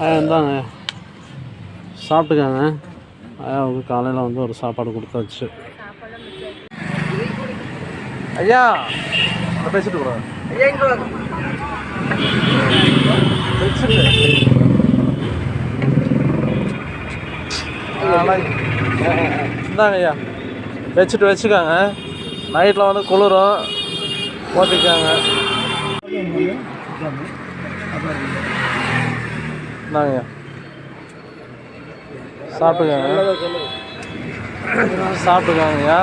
ஐயா இந்தாங்க சாப்பிட்டுக்காங்க. ஐயாவுக்கு காலையில் வந்து ஒரு சாப்பாடு கொடுத்தாச்சு ஐயா பேசிட்டு போகிறேன் வச்சுட்டு இந்தாங்க ஐயா. வச்சுட்டு வச்சுக்காங்க. நைட்டில் வந்து குளிரும். ஓட்டிக்காங்க. இந்தாங்க ஐயா சாப்பிட்டுக்காங்க. ஐயா